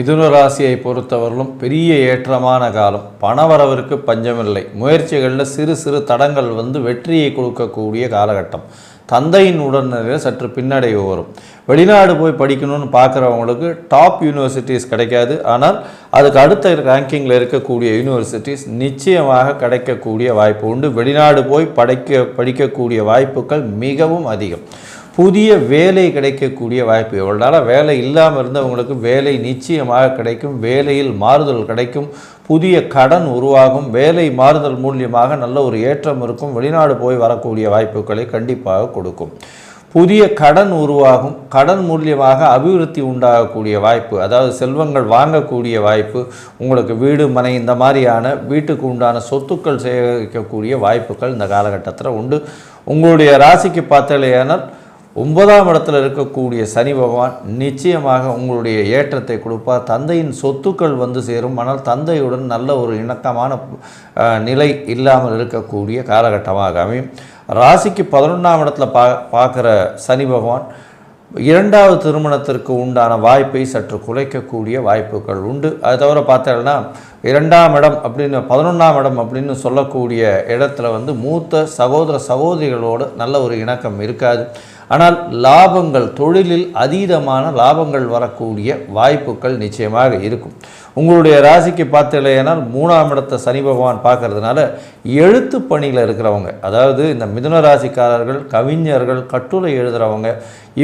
மிதுன ராசியை பொறுத்தவரையிலும் பெரிய ஏற்றமான காலம். பணவரவிற்கு பஞ்சமில்லை. முயற்சிகளில் சிறு சிறு தடங்கள் வந்து வெற்றியை கொடுக்கக்கூடிய காலகட்டம். தந்தையின் உடல்நிலையில் சற்று பின்னடைவு வரும். வெளிநாடு போய் படிக்கணும்னு பார்க்குறவங்களுக்கு டாப் யூனிவர்சிட்டிஸ் கிடைக்காது. ஆனால் அதுக்கு அடுத்த ரேங்கிங்கில் இருக்கக்கூடிய யூனிவர்சிட்டிஸ் நிச்சயமாக கிடைக்கக்கூடிய வாய்ப்பு உண்டு. வெளிநாடு போய் படிக்க படிக்கக்கூடிய வாய்ப்புகள் மிகவும் அதிகம். புதிய வேலை கிடைக்கக்கூடிய வாய்ப்பு. எவ்வளோ நாளாக வேலை இல்லாமல் இருந்தவங்களுக்கு வேலை நிச்சயமாக கிடைக்கும் வேலையில் மாறுதல் கிடைக்கும் புதிய கடன் உருவாகும் வேலை மாறுதல் மூலியமாக நல்ல ஒரு ஏற்றம் இருக்கும் வெளிநாடு போய் வரக்கூடிய வாய்ப்புகளை கண்டிப்பாக கொடுக்கும். புதிய கடன் உருவாகும் கடன் மூலியமாக அபிவிருத்தி உண்டாகக்கூடிய வாய்ப்பு அதாவது செல்வங்கள் வாங்கக்கூடிய வாய்ப்பு உங்களுக்கு வீடு மனை இந்த மாதிரியான வீட்டுக்கு உண்டான சொத்துக்கள் சேகரிக்கக்கூடிய வாய்ப்புகள் இந்த காலகட்டத்தில் உண்டு. உங்களுடைய ராசிக்கு பார்த்தலையானால் ஒன்பதாம் இடத்துல இருக்கக்கூடிய சனி பகவான் நிச்சயமாக உங்களுடைய ஏற்றத்தை கொடுப்பார். தந்தையின் சொத்துக்கள் வந்து சேரும். ஆனால் தந்தையுடன் நல்ல ஒரு இணக்கமான நிலை இல்லாமல் இருக்கக்கூடிய காலகட்டமாக அமையும். ராசிக்கு பதினொன்றாம் இடத்துல பா பார்க்குற சனி பகவான் இரண்டாவது திருமணத்திற்கு உண்டான வாய்ப்பை சற்று குறைக்கக்கூடிய வாய்ப்புகள் உண்டு. அது தவிர பார்த்தோம்னா இரண்டாம் இடம் அப்படின்னு பதினொன்றாம் இடம் அப்படின்னு சொல்லக்கூடிய இடத்துல வந்து மூத்த சகோதர சகோதரிகளோடு நல்ல ஒரு இணக்கம் இருக்காது. ஆனால் லாபங்கள் தொழிலில் அதீதமான லாபங்கள் வரக்கூடிய வாய்ப்புகள் நிச்சயமாக இருக்கும். உங்களுடைய ராசிக்கு பார்த்தீங்களேனால் மூணாம் இடத்தை சனி பகவான் பார்க்கறதுனால எழுத்து பணியில் இருக்கிறவங்க அதாவது இந்த மிதுன ராசிக்காரர்கள் கவிஞர்கள் கட்டுரை எழுதுகிறவங்க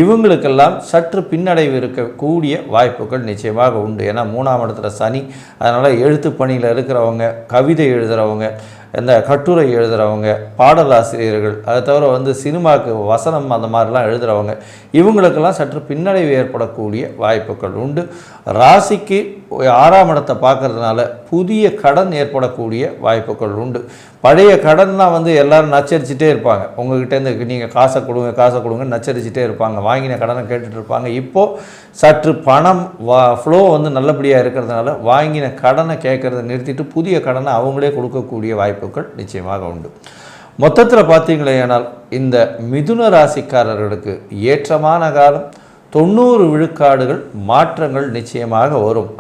இவங்களுக்கெல்லாம் சற்று பின்னடைவு இருக்கக்கூடிய வாய்ப்புகள் நிச்சயமாக உண்டு. ஏன்னா மூணாம் இடத்துல சனி அதனால் எழுத்து பணியில் இருக்கிறவங்க கவிதை எழுதுகிறவங்க இந்த கட்டுரை எழுதுகிறவங்க பாடலாசிரியர்கள் அதை தவிர வந்து சினிமாவுக்கு வசனம் அந்த மாதிரிலாம் எழுதுகிறவங்க இவங்களுக்கெல்லாம் சற்று பின்னடைவு ஏற்படக்கூடிய வாய்ப்புகள் உண்டு. ராசிக்கு ஆறாம் இடத்தை பார்க்குறதுனால புதிய கடன் ஏற்படக்கூடிய வாய்ப்புகள் உண்டு. பழைய கடன்லாம் வந்து எல்லோரும் நச்சரிச்சுட்டே இருப்பாங்க. உங்ககிட்டேருந்து நீங்கள் காசை கொடுங்க காசை கொடுங்க நச்சரிச்சுட்டே இருப்பாங்க. வாங்கின கடனை கேட்டுட்டு இருப்பாங்க. இப்போது சற்று பணம் வா ஃப்ளோ வந்து நல்லபடியாக இருக்கிறதுனால வாங்கின கடனை கேட்குறத நிறுத்திட்டு புதிய கடனை அவங்களே கொடுக்கக்கூடிய வாய்ப்புகள் நிச்சயமாக உண்டு. மொத்தத்தில் பார்த்தீங்களேனால் இந்த மிதுன ராசிக்காரர்களுக்கு ஏற்றமான காலம் தொண்ணூறு விழுக்காடுகள் மாற்றங்கள் நிச்சயமாக வரும்.